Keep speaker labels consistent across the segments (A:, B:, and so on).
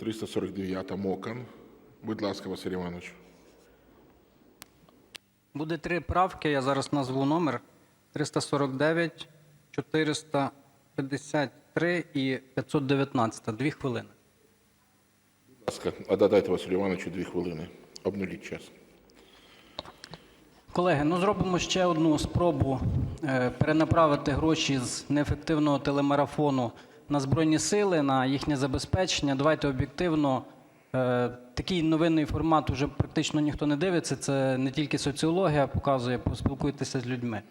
A: 349 Мокан. Будь ласка, Василь Іванович.
B: Буде три правки, я зараз назву номер 349, 453 і 519. Дві хвилини.
A: Будь ласка, а додайте Василю Івановичу дві хвилини. Обнуліть час.
B: Колеги, ну зробимо ще одну спробу е, перенаправити гроші з неефективного телемарафону на Збройні Сили, на їхнє забезпечення. Давайте об'єктивно. Е, Такий новинний формат уже практично ніхто не дивиться. Це не тільки соціологія показує, поспілкуйтеся з людьми.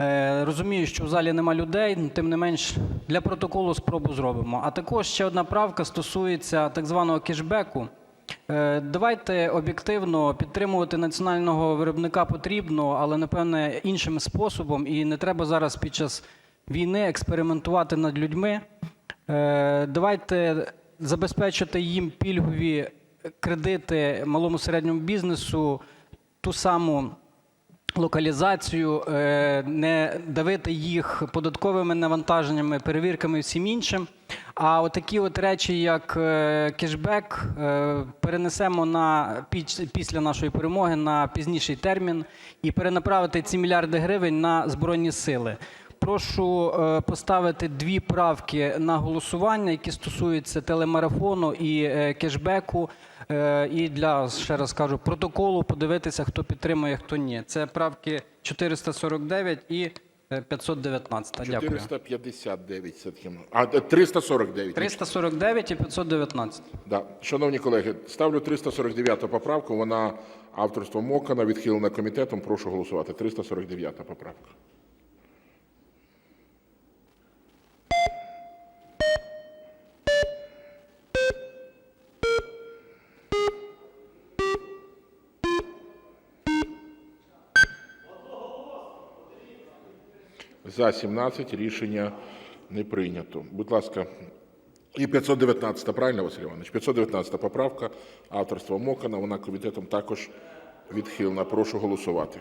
B: Е, Розумію, що в залі нема людей, тим не менш для протоколу спробу зробимо. А також ще одна правка стосується так званого кешбеку. Е, Давайте об'єктивно підтримувати національного виробника потрібно, але напевне іншим способом. І не треба зараз під час війни експериментувати над людьми. Е, Давайте забезпечити їм пільгові кредити малому середньому бізнесу, ту саму локалізацію, е, не давити їх податковими навантаженнями, перевірками і всім іншим. А отакі от речі, як е, кешбек, перенесемо на після нашої перемоги на пізніший термін і перенаправити ці мільярди гривень на збройні сили. Прошу е, поставити дві правки на голосування, які стосуються телемарафону і е, кешбеку. Е, І для, ще раз кажу, протоколу подивитися, хто підтримує, хто ні. Це правки 449 і е, 519. Дякую.
A: 459 все-таки. А, е, 349.
B: 349 і 519.
A: Да. Шановні колеги, ставлю 349 поправку. Вона авторство Мокана, відхилена комітетом. Прошу голосувати. 349 поправка. За 17 рішення не прийнято. Будь ласка, і 519-та, правильно, Василь Іванович? 519 поправка авторства Мокана. Вона комітетом також відхилена. Прошу голосувати.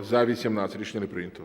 A: За 18 рішення не прийнято.